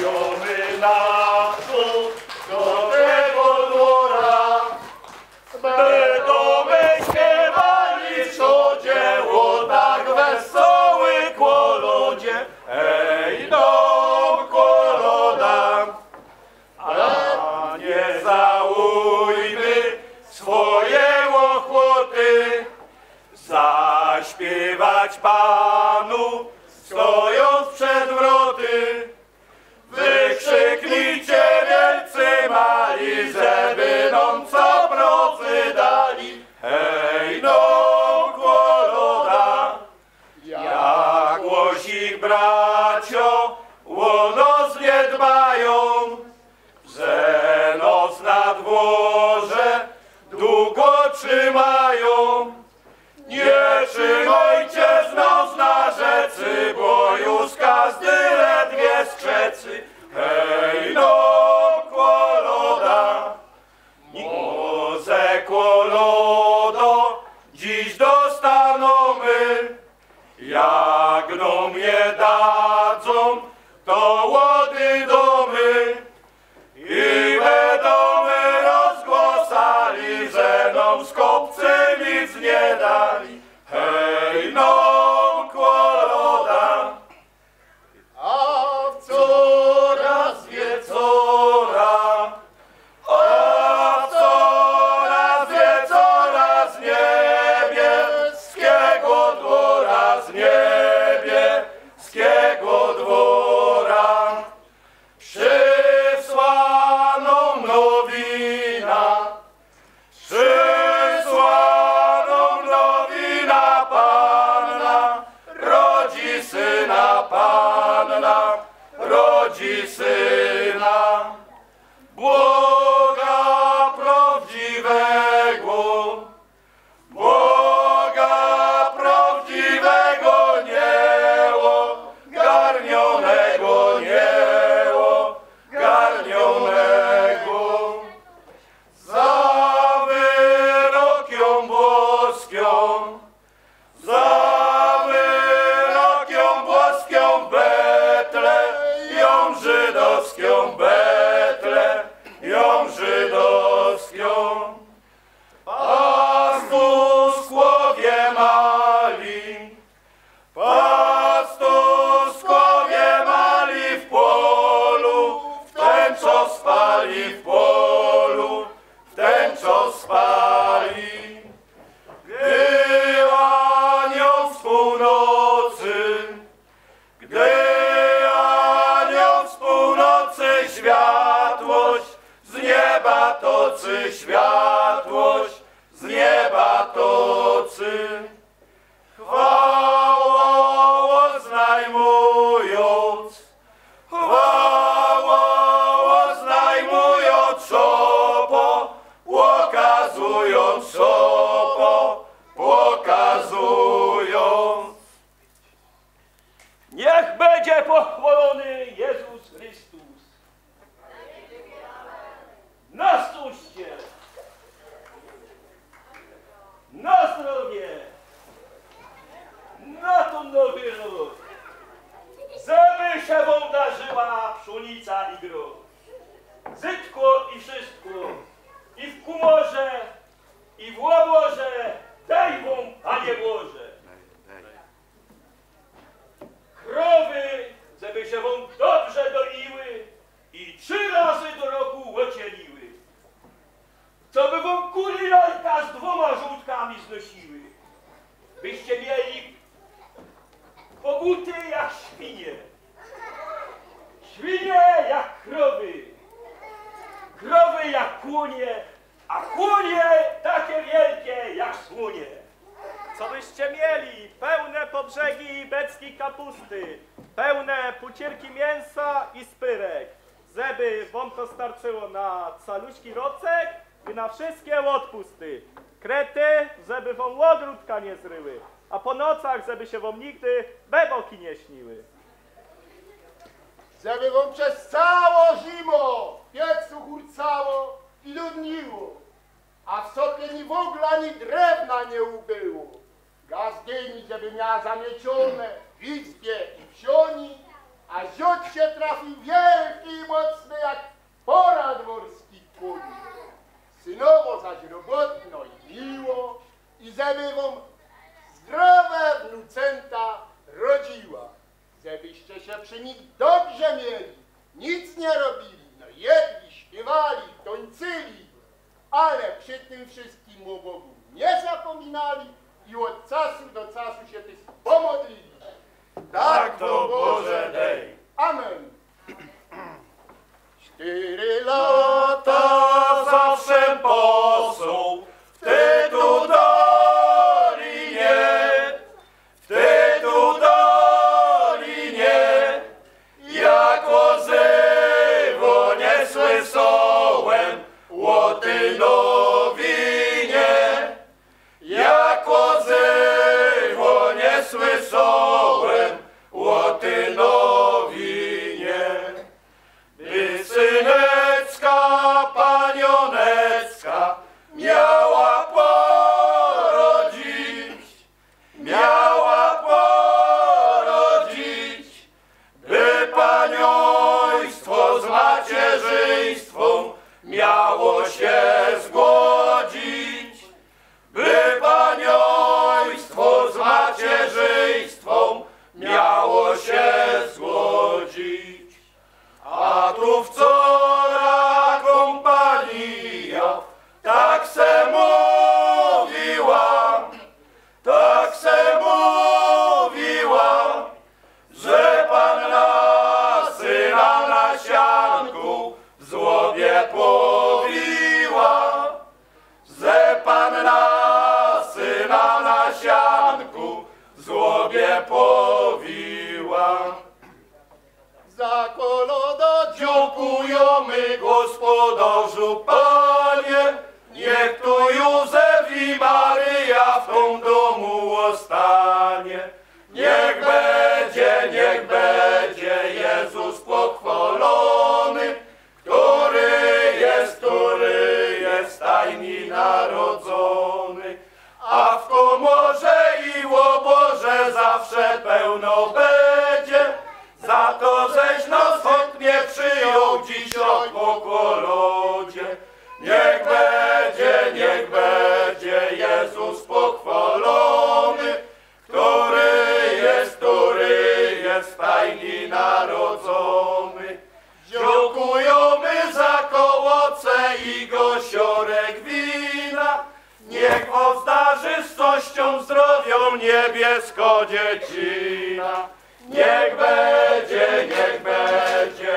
Your love. Dworze długo trzymają. Nie trzymajcie z nos na rzecy, bo już każdy ledwie skrzecy. Hej, no, koloda, Moze kolodo, dziś dostaną tocy, światłość z nieba tocy. Chwałą oznajmując, chwałą oznajmując szopo, pokazując szopo, pokazując. Niech będzie pochwalony Jezus Na szczęście. Na zdrowie. Na to nowy rok. Żeby się wam darzyła pszenica i gro. Zytko i wszystko. I w kumorze, i w łoborze. Daj wam, Panie Boże. Krowy, żeby się wam dobrze doiły i trzy razy do roku łocieliły. Co by wam kuli jajka z dwoma żółtkami znosiły. Byście mieli poguty jak świnie. Świnie jak krowy. Krowy jak kłonie, a kłonie takie wielkie jak słonie. Co byście mieli? Pełne po brzegi beczki kapusty, pełne pucierki mięsa i spyrek, żeby wam to starczyło na caluśki rocek i na wszystkie odpusty. Krety, żeby wam łodródka nie zryły, a po nocach, żeby się wam nigdy beboki nie śniły. żeby wam przez cało zimo piecu hurcało i dudniło, a w sopieni w ogóle ani drewna nie ubyło. Gazdyni, żeby miała zamiecione w izbie i w sioni, a ziód się trafi wielki i mocny jak pora dworski kuń. Synowo zaś miło i żeby wam zdrowe wnucęta rodziła, żebyś przy nich dobrze mieli, nic nie robili, no jedli, śpiewali, tańczyli, ale przy tym wszystkim o Bogu nie zapominali i od czasu do czasu się też pomodlili. Tak to Boże dej. Amen. Cztery know. W złobie powiła. za koloda Dziękujemy gospodarzu Panie, niech tu Józef i Maryja w tym domu ostanie. Niech narodzony. Dziękujemy za kołoce i gosiorek wina, Niech was darzy z cością zdrowią niebiesko dziecina. Niech będzie, niech będzie